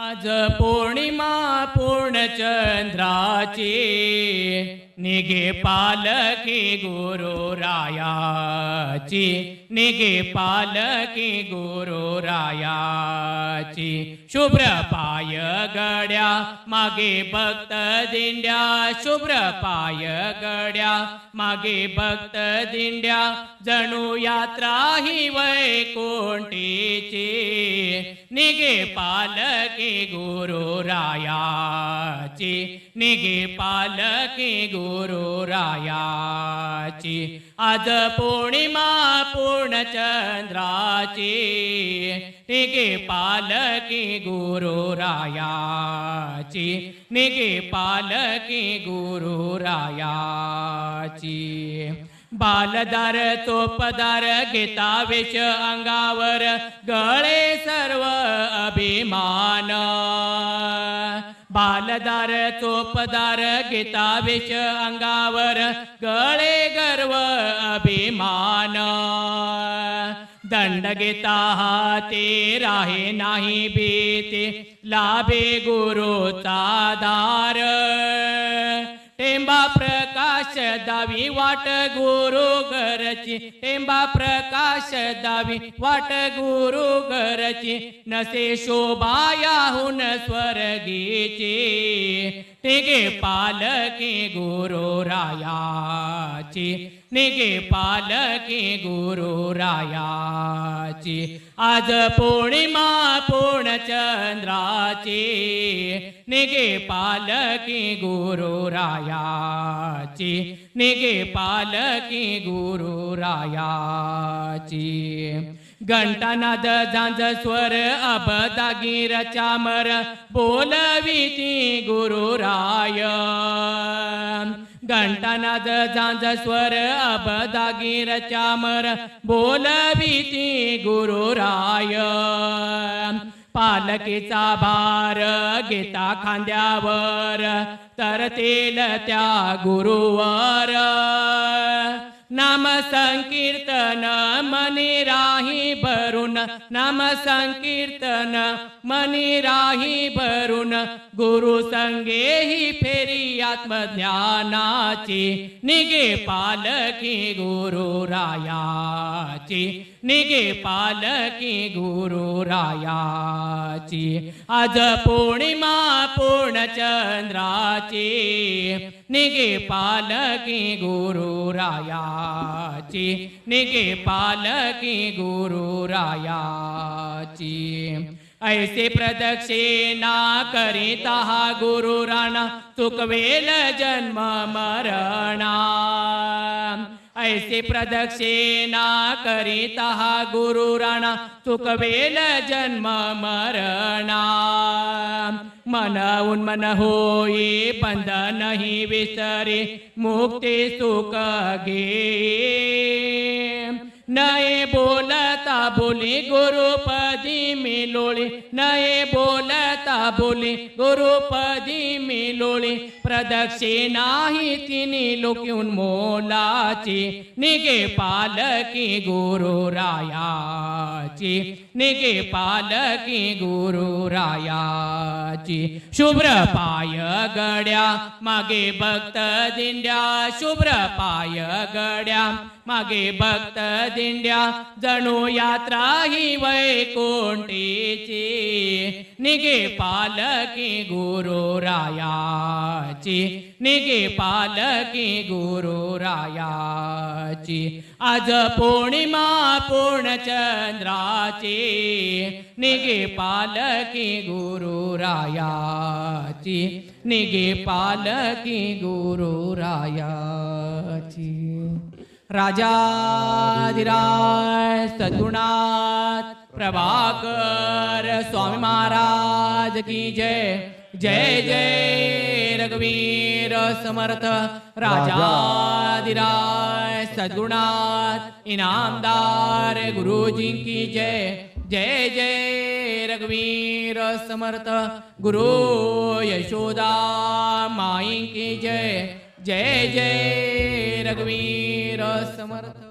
आज पौर्णिमा पूर्णचंद्राची. निघे पालकी गुरु रायाची. निघे पालकी गुरु रायाची. शुभ्र पाय गड्या मागे भक्त दिंड्या शुभ्र पाय गड्या मागे भक्त दिंड्या जणू यात्रा ही वैकुंठीची निघे पालकी गुरु रायाची निघे पालकी गुरु रायाची आज पौर्णिमा पूर्णचंद्राची निघे पालकी गुरु रायाची. निघे पालकी गुरु रायाची. बालदार चोपदार घेता वेश अंगावर गळे सर्व अभिमान. बालदार चोपदार घेता वेश अंगावर गळे गर्व अभिमान. दंड घेता हाते राहे नाही भीते. लाभे गुरुचा दार. टेंबा प्रकाश दावी वाट गुरु घरची. टेंबा प्रकाश दावी वाट गुरु घरची. नसे शोभायाहून स्वर्गीची. निगे पालकी गुरु रायाची. निगे पालकी गुरु रायाची. आज पौर्णिमा पूर्णचंद्राची. निगे पालकी गुरु रायाची. निगे पालकी गुरु रायाची. घंटानाद झांज स्वर अबदागीर चामर बोलविती गुरुराय घंटानाद झांज स्वर अबदागीर चामर बोलविती गुरुराय पालकीचा भार घेता खांद्यावर तर तेल त्या गुरुवर. नाम संकीर्तन मनी राही भरून नाम संकीर्तन मनी राही भरून गुरु संगे ही फेरी आत्मज्ञानाची निगे पालकी गुरु रायाची। निगे पालकी गुरु रायाची। आज पौर्णिमा पूर्णचंद्राची निगे पालकी गुरु राया रायाची निगे पालकी गुरु रायाची। ऐसे प्रदक्षिणा करीता हा गुरु राणा चुकवेल जन्म मरणा ऐसे प्रदक्षिणा करीता हा गुरु राणा चुकवेल जन्म मरणा. मन उन्मन होई बंधन नहीं विसरे मुक्ती सुख घे बोली गुरुपदी मिलोळी नये बोलता बोली गुरुपदी मिलोळी प्रदक्षिणा ही तिनी लोक्यून मोलाची निगे पालकी गुरु रायाची निगे पालकी गुरु रायाची. शुभ्र पाय गड्या मागे भक्त दिंड्या. शुभ्र पाय गड्या मागे भक्त दिंड्या. जणू यात्रा ही वैकुंठीची. निगे पालकी गुरु रायाची निगे पालकी गुरु रायाची. आज पौर्णिमा पूर्णचंद्राची निगे पालकी गुरु रायाची निगे पालकी गुरु रायाची. राजाधिराज सद्गुणात प्रभाकर स्वामी महाराज की जय. जय जय रघुवीर समर्थ राजाधिराज सद्गुणात इनामदार गुरुजी की जय. जय जय रघुवीर समर्थ गुरु यशोदा माई की जय. जय जय रघुवीर समर्थ